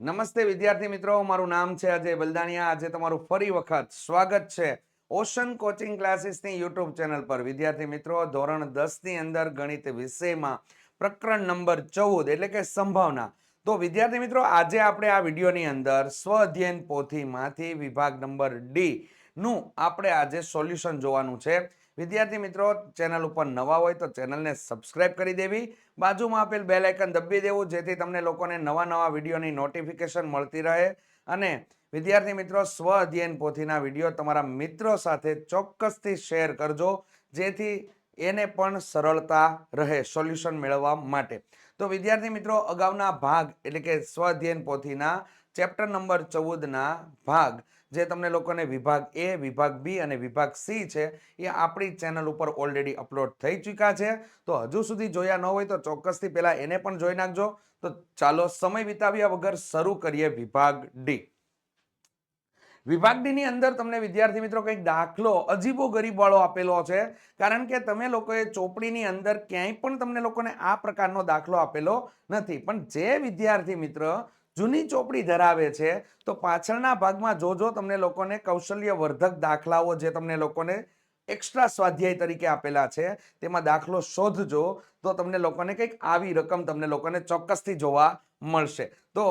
નમસ્તે વિદ્યાર્થી મિત્રો, મારું નામ છે અજય બલદાણિયા. આજે તમારું ફરી વખત સ્વાગત છે ઓશન કોચિંગ ક્લાસીસની યુટ્યુબ ચેનલ પર. વિદ્યાર્થી મિત્રો, ધોરણ દસની અંદર ગણિત વિષયમાં પ્રકરણ નંબર ચૌદ એટલે કે સંભાવના. તો વિદ્યાર્થી મિત્રો, આજે આપણે આ વિડીયોની અંદર સ્વ અધ્યયન પોથીમાંથી વિભાગ નંબર ડી નું આપણે આજે સોલ્યુશન જોવાનું છે. વિદ્યાર્થી મિત્રો, ચેનલ ઉપર નવા હોય તો ચેનલને સબસ્ક્રાઇબ કરી દેવી. બાજુમાં આપેલ બેલ આઇકન દબી દેવું, જેથી તમને લોકોને નવા નવા વિડીયોની નોટિફિકેશન મળતી રહે. અને વિદ્યાર્થી મિત્રો, સ્વ અધ્યયન પોથીના વીડિયો તમારા મિત્રો સાથે ચોક્કસથી શેર કરજો, જેથી એને પણ સરળતા રહે સોલ્યુશન મેળવવા માટે. તો વિદ્યાર્થી મિત્રો, અગાઉના ભાગ એટલે કે સ્વ અધ્યયન પોથીના ચેપ્ટર નંબર ચૌદના ભાગ જે તમને લોકોને વિભાગ એ, વિભાગ બી અને વિભાગ સી છે, એ આપણી ચેનલ ઉપર ઓલરેડી અપલોડ થઈ ચૂક્યા છે. તો હજુ સુધી જોયા ન હોય તો ચોક્કસથી પહેલા એને પણ જોઈ નાખજો. તો ચાલો સમય વિતાવ્યા વગર શરૂ કરીએ વિભાગ ડી વિભાગ ડી ની અંદર તમને વિદ્યાર્થી મિત્રો કંઈક દાખલો અજીબો ગરીબવાળો આપેલો છે. કારણ કે તમે લોકોએ ચોપડીની અંદર ક્યાંય પણ તમને લોકોને આ પ્રકારનો દાખલો આપેલો નથી. પણ જે વિદ્યાર્થી મિત્ર જૂની ચોપડી ધરાવે છે, તો પાછળના ભાગમાં જોજો તમને લોકોને કૌશલ્ય વર્ધક દાખલાઓ જે તમને લોકોને એક્સ્ટ્રા સ્વાધ્યાય તરીકે આપેલા છે, તેમાં દાખલો શોધજો, તો તમને લોકોને કંઈક આવી રકમ તમને લોકોને ચોક્કસથી જોવા મળશે. તો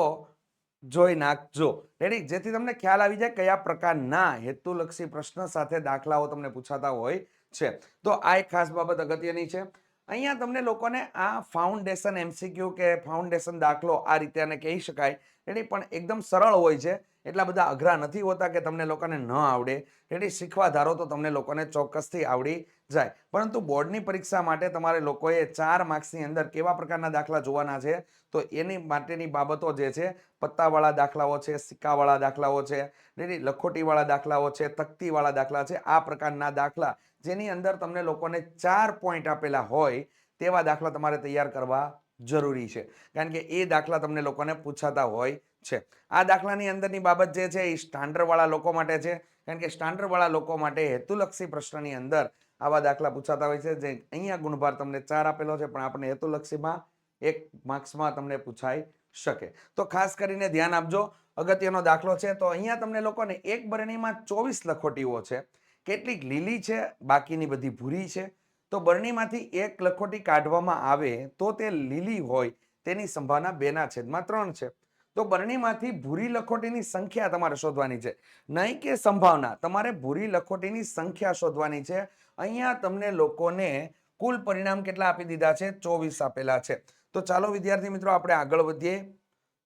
જોઈ નાખજો. રેડી જેથી તમને ખ્યાલ આવી જાય કયા પ્રકારના હેતુલક્ષી પ્રશ્ન સાથે દાખલાઓ તમને પૂછાતા હોય છે. તો આ એક ખાસ બાબત અગત્યની છે. અહીંયા તમને લોકોને આ ફાઉન્ડેશન એમસીક્યુ કે ફાઉન્ડેશન દાખલો આ રીતે આને કહી શકાય. એની પણ એકદમ સરળ હોય છે. એટલા બધા અઘરા નથી હોતા કે તમને લોકોને ન આવડે. રેડી, શીખવા ધારો તો તમને લોકોને ચોક્કસથી આવડી જાય. પરંતુ બોર્ડની પરીક્ષા માટે તમારે લોકોએ ચાર માર્ક્સની અંદર કેવા પ્રકારના દાખલા જોવાના છે? તો એની માટેની બાબતો જે છે, પત્તાવાળા દાખલાઓ છે, સિક્કાવાળા દાખલાઓ છે, રેડી, લખોટીવાળા દાખલાઓ છે, તકતીવાળા દાખલા છે, આ પ્રકારના દાખલા જેની અંદર તમને લોકોને ચાર પોઈન્ટ આપેલા હોય તેવા દાખલા તમારે તૈયાર કરવા જરૂરી છે. કારણ કે એ દાખલા તમને લોકોને પૂછાતા હોય છે. આ દાખલાની અંદરની બાબત જે છે એ સ્ટાન્ડર્ડવાળા લોકો માટે છે. કારણ કે સ્ટાન્ડર્ડવાળા લોકો માટે હેતુલક્ષી પ્રશ્નની અંદર આવા દાખલા પૂછાતા હોય છે. જે અહીંયા ગુણભાર તમને ચાર આપેલો છે, પણ આપણે હેતુલક્ષીમાં એક માર્ક્સમાં તમને પૂછાઈ શકે. તો ખાસ કરીને ધ્યાન આપજો, અગત્યનો દાખલો છે. તો અહીંયા તમને લોકોને એક બરણીમાં ચોવીસ લખોટીઓ છે. કેટલીક લીલી છે, બાકીની બધી ભૂરી છે. તો બરણીમાંથી એક લખોટી કાઢવામાં આવે તો તે લીલી હોય તેની સંભાવના બેના છેદમાં ત્રણ છે. તો બરણીમાંથી ભૂરી લખોટીની સંખ્યા તમારે શોધવાની છે. નહીં કે સંભાવના, તમારે ભૂરી લખોટીની સંખ્યા શોધવાની છે. અહીંયા તમને લોકોને કુલ પરિણામ કેટલા આપી દીધા છે? ચોવીસ આપેલા છે. તો ચાલો વિદ્યાર્થી મિત્રો આપણે આગળ વધીએ.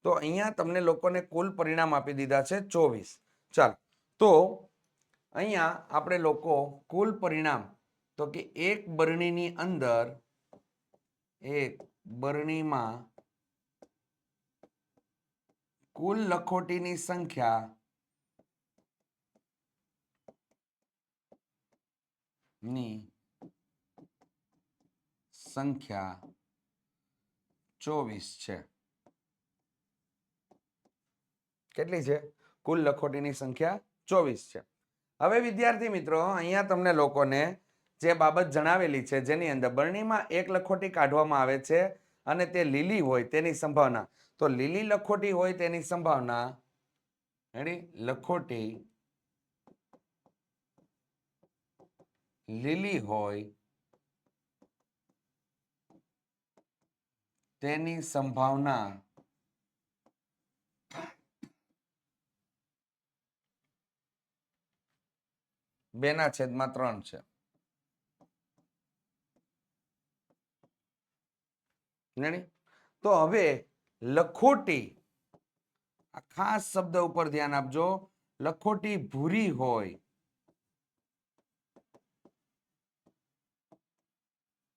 તો અહીંયા તમને લોકોને કુલ પરિણામ આપી દીધા છે ચોવીસ. ચાલો. તો અહીંયા આપણે લોકો કુલ પરિણામ તો કે એક બરણીની અંદર, એક બરણીમાં કુલ લખોટીની સંખ્યા ની સંખ્યા ચોવીસ છે. કેટલી છે? કુલ લખોટીની સંખ્યા ચોવીસ છે. હવે વિદ્યાર્થી મિત્રો, અહીંયા તમને લોકોને જે બાબત જણાવેલી છે, જેની અંદર બરણીમાં એક લખોટી કાઢવામાં આવે છે અને તે લીલી હોય તેની સંભાવના. તો લીલી લખોટી હોય તેની સંભાવના રેડી લખોટી લીલી હોય તેની સંભાવના. બેના છેદમાં ત્રણ છે. રેડી તો હવે લખોટી. આ ખાસ શબ્દ ઉપર ધ્યાન આપજો. લખોટી ભૂરી હોય.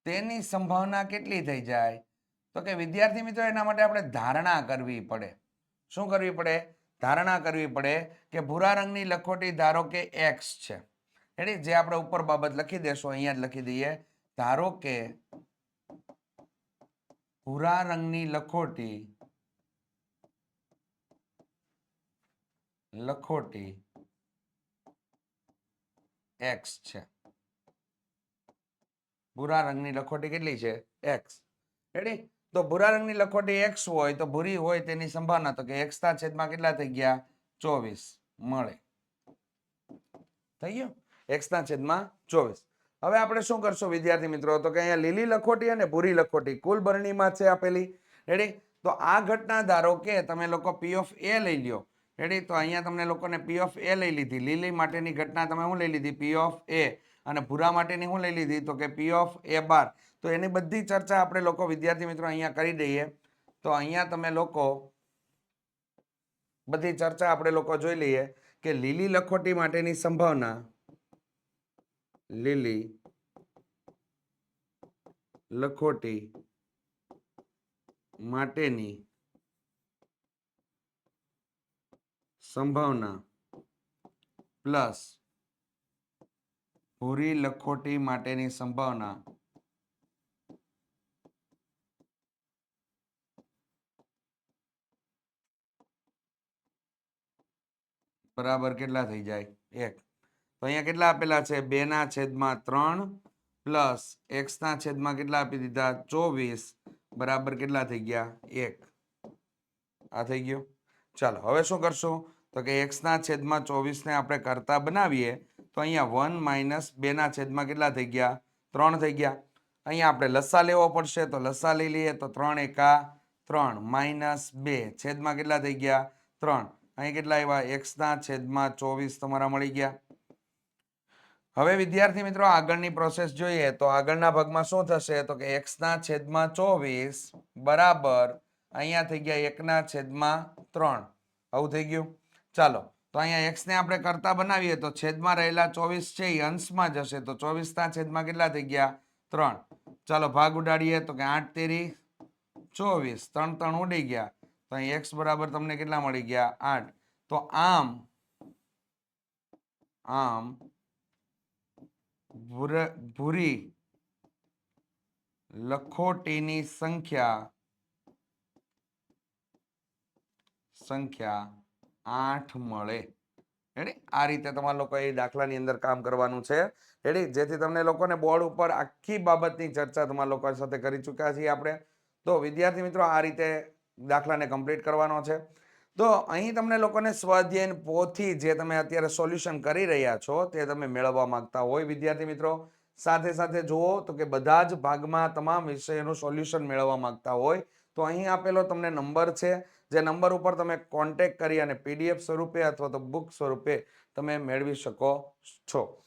તેની સંભાવના કેટલી થઈ જાય? તો કે વિદ્યાર્થી મિત્રો, એના માટે આપણે ધારણા કરવી પડે. શું કરવી પડે? ધારણા કરવી પડે કે ભૂરા રંગની લખોટી ધારો કે એક્સ છે. એટલે જે આપણે ઉપર બાબત લખી દેશું, અહીંયા જ લખી દઈએ. ધારો કે ભૂરા રંગની લખોટી. લખોટી. એક્સ છે. ભૂરા રંગની લખોટી કેટલી છે? એક્સ. રેડી તો ભૂરા રંગની લખોટી એક્સ હોય તો ભૂરી હોય તેની સંભાવના તો કે એક્સ છેદમાં કેટલા થઈ ગયા? ચોવીસ. મળે. થઈ ગયું? એક્સ છેદમાં ચોવીસ. હવે આપણે શું કરશું, વિદ્યાર્થી મિત્રો? તો કે અહીંયા લીલી લખોટી અને ભૂરી લખોટી કુલ બરણીમાં છે આપેલી. રેડી તો આ ઘટના ધારો કે તમે લોકો પી ઓફ એ લઈ લ્યો. રેડી તો અહીંયા તમને લોકોને પી ઓફ એ લઈ લીધી. લીલી માટેની ઘટના તમે શું લઈ લીધી? પી ઓફ એ અને ભૂરા માટેની શું લઈ લીધી? તો કે પી ઓફ એ બાર. તો એની બધી ચર્ચા આપણે લોકો વિદ્યાર્થી મિત્રો અહીંયા કરી દઈએ. તો અહીંયા તમે લોકો બધી ચર્ચા આપણે લોકો જોઈ લઈએ કે લીલી લખોટી માટેની સંભાવના લીલી લખોટી માટેની સંભાવના પ્લસ ભૂરી લખોટી માટેની સંભાવના બરાબર કેટલા થઈ જાય? એક. તો અહીંયા કેટલા આપેલા છે? બે ના છેદમાં ત્રણ પ્લસ એક્સના છેદમાં કેટલા આપી દીધા? ચોવીસ. બરાબર કેટલા થઈ ગયા? એક. આ થઈ ગયો. ચાલો, હવે શું કરશું? તો કે એક્સના છેદમાં ચોવીસને આપણે કરતા બનાવીએ, તો અહીંયા વન માઇનસ બેના છેદમાં કેટલા થઈ ગયા? ત્રણ થઈ ગયા. અહીંયા આપણે લસ્સા લેવો પડશે, તો લસ્સા લઈ લઈએ, તો ત્રણ એકા ત્રણ માઇનસ બે. છેદમાં કેટલા થઈ ગયા? ત્રણ. અહીં કેટલા આવ્યા? એક્સના છેદમાં ચોવીસ તમારા મળી ગયા. હવે વિદ્યાર્થી મિત્રો, આગળની પ્રોસેસ જોઈએ તો આગળના ભાગમાં શું થશે? તો કે એક્સ ના છેદમાં ચોવીસ બરાબર અહીંયા થઈ ગયા એકના છેદમાં ત્રણ. આવું થઈ ગયું? ચાલો, તો અહીંયા એક્સ ને આપણે કરતા બનાવીએ તો છેદમાં રહેલા ચોવીસ છે એ અંશમાં જશે. તો ચોવીસ ના છેદમાં કેટલા થઈ ગયા? ત્રણ. ચાલો, ભાગ ઉડાડીએ તો કે આઠ તેરી ચોવીસ. ત્રણ ત્રણ ઉડી ગયા. તો અહીં એક્સ બરાબર તમને કેટલા મળી ગયા? આઠ. તો આમ આમ ભૂર- લખોટીની સંખ્યા. સંખ્યા આઠ મળે. રેડી આ રીતે તમારા લોકો એ દાખલાની અંદર કામ કરવાનું છે. રેડી જેથી તમને લોકોને બોર્ડ ઉપર આખી બાબતની ચર્ચા તમારા લોકો સાથે કરી ચૂક્યા છીએ આપણે. તો વિદ્યાર્થી મિત્રો, આ રીતે દાખલાને કમ્પ્લીટ કરવાનો છે. તો અહીં તમને લોકોને સ્વાધ્યાયન પોથી જે તમે અત્યારે સોલ્યુશન કરી રહ્યા છો તે તમે મેળવવા માંગતા હોય. વિદ્યાર્થી મિત્રો, સાથે સાથે જુઓ તો કે બધા જ ભાગમાં તમામ વિષયોનું સોલ્યુશન મેળવવા માંગતા હોય. તો અહીં આપેલો તમને નંબર છે. જે નંબર ઉપર તમે કોન્ટેક્ટ કરી અને પીડીએફ સ્વરૂપે અથવા તો બુક સ્વરૂપે તમે મેળવી શકો છો.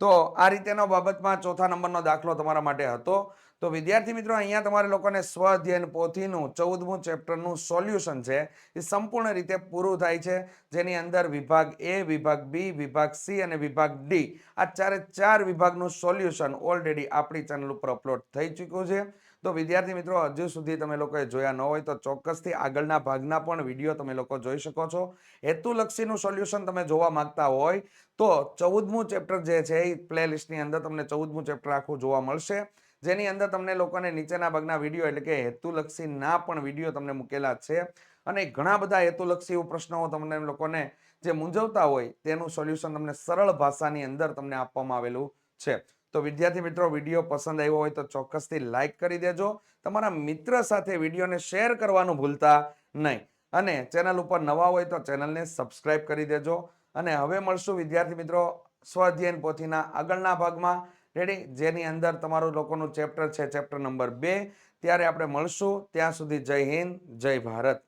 તો આ રીતેનો બાબતમાં ચોથા નંબરનો દાખલો તમારા માટે હતો. તો વિદ્યાર્થી મિત્રો, અહીંયા તમારે લોકોને સ્વ અધ્યયન પોથીનું, ચૌદમું ચેપ્ટરનું સોલ્યુશન છે, એ સંપૂર્ણ રીતે પૂરું થાય છે. જેની અંદર વિભાગ એ, વિભાગ બી, વિભાગ સી અને વિભાગ ડી, આ ચારે ચાર વિભાગનું સોલ્યુશન ઓલરેડી આપણી ચેનલ ઉપર અપલોડ થઈ ચૂક્યું છે. તો વિદ્યાર્થી મિત્રો, હજુ સુધી તમે લોકોએ જોયા ન હોય તો ચોક્કસથી આગળના ભાગના પણ વીડિયો તમે લોકો જોઈ શકો છો. હેતુલક્ષીનું સોલ્યુશન તમે જોવા માંગતા હોય તો ચૌદમું ચેપ્ટર જે છે એ પ્લે લિસ્ટની અંદર તમને ચૌદમું ચેપ્ટર આખું જોવા મળશે. જેની અંદર તમને લોકોને નીચેના ભાગના વીડિયો એટલે કે હેતુલક્ષીના પણ વીડિયો તમને મૂકેલા છે. અને ઘણા બધા હેતુલક્ષી પ્રશ્નો તમને લોકોને જે મૂંઝવતા હોય તેનું સોલ્યુશન તમને સરળ ભાષાની અંદર તમને આપવામાં આવેલું છે. તો વિદ્યાર્થી મિત્રો, વીડિયો પસંદ આવ્યો હોય તો ચોક્કસથી લાઇક કરી દેજો. તમારા મિત્ર સાથે વિડીયોને શેર કરવાનું ભૂલતા નહીં. અને ચેનલ ઉપર નવા હોય તો ચેનલને સબસ્ક્રાઇબ કરી દેજો. અને હવે મળશું, વિદ્યાર્થી મિત્રો, સ્વાધ્યાયન પોથીના આગળના ભાગમાં. રેડી જેની અંદર તમારું લોકોનું ચેપ્ટર છે ચેપ્ટર નંબર બે. ત્યારે આપણે મળશું. ત્યાં સુધી જય હિન્દ, જય ભારત.